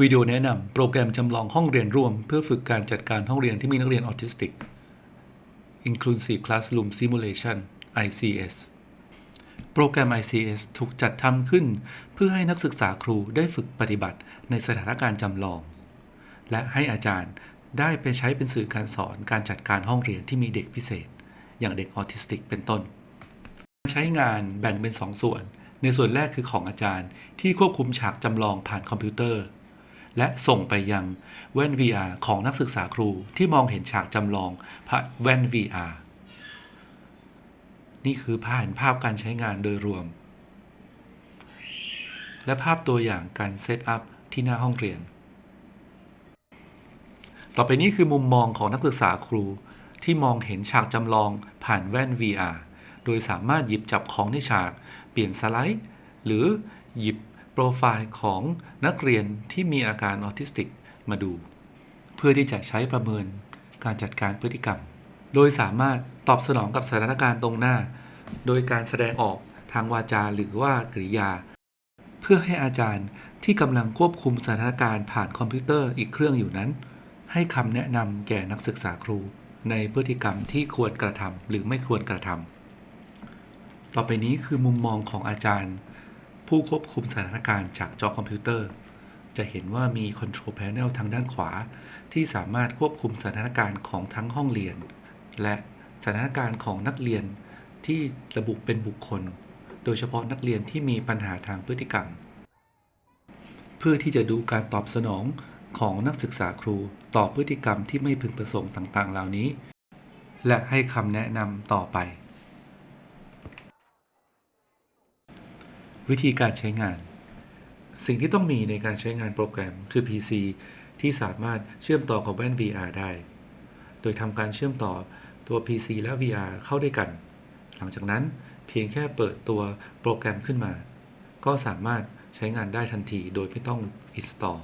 วิดีโอแนะนำโปรแกรมจำลองห้องเรียนร่วม เพื่อฝึกการจัดการห้องเรียนที่มีนักเรียนออทิสติก Inclusive Classroom Simulation ICS โปรแกรม ICS ถูกจัดทำขึ้น เพื่อให้นักศึกษาครูได้ฝึกปฏิบัติในสถานการณ์จำลอง และให้อาจารย์ได้ไปใช้เป็นสื่อการสอนการจัดการห้องเรียนที่มีเด็กพิเศษ อย่างเด็กออทิสติกเป็นต้น ใช้งานแบ่งเป็น 2ส่วน ในส่วนแรกคือของอาจารย์ที่ควบคุมฉากจำลองผ่านคอมพิวเตอร์ และส่งไปยังแว่น VR ของนักศึกษาครูที่มองเห็นฉากจำลองผ่านแว่น VR นี่คือผ่านภาพการใช้งานโดยรวม และภาพตัวอย่างการเซตอัพที่หน้าห้องเรียน ต่อไปนี้คือมุมมองของนักศึกษาครูที่มองเห็นฉากจำลองผ่านแว่น VR โดยสามารถหยิบจับของในฉาก เปลี่ยนสไลด์ หรือหยิบ โปรไฟล์ของนักเรียนที่มีอาการออทิสติกมาดู เพื่อที่จะใช้ประเมินการจัดการพฤติกรรม โดยสามารถตอบสนองกับสถานการณ์ตรงหน้า โดยการแสดงออกทางวาจาหรือว่ากริยา เพื่อให้อาจารย์ที่กำลังควบคุมสถานการณ์ผ่านคอมพิวเตอร์อีกเครื่องอยู่นั้น ให้คำแนะนำแก่นักศึกษาครู ในพฤติกรรมที่ควรกระทำหรือไม่ควรกระทำต่อไปนี้คือมุมมองของอาจารย์ ผู้ควบคุมสถานการณ์จากจอคอมพิวเตอร์ จะเห็นว่ามี Control Panel ทางด้านขวา ที่สามารถควบคุมสถานการณ์ของทั้งห้องเรียน และสถานการณ์ของนักเรียนที่ระบุเป็นบุคคล โดยเฉพาะนักเรียนที่มีปัญหาทางพฤติกรรม เพื่อที่จะดูการตอบสนองของนักศึกษาครูต่อพฤติกรรมที่ไม่พึงประสงค์ต่างๆ เหล่านี้ และให้คำแนะนำต่อไป วิธีการใช้งาน สิ่งที่ต้องมีในการใช้งานโปรแกรมคือ PC ที่สามารถเชื่อมต่อกับแว่น VR ได้ โดยทำการเชื่อมต่อตัว PC และ VR เข้าด้วยกัน หลังจากนั้นเพียงแค่เปิดตัวโปรแกรมขึ้นมา ก็สามารถใช้งานได้ทันทีโดยไม่ต้อง install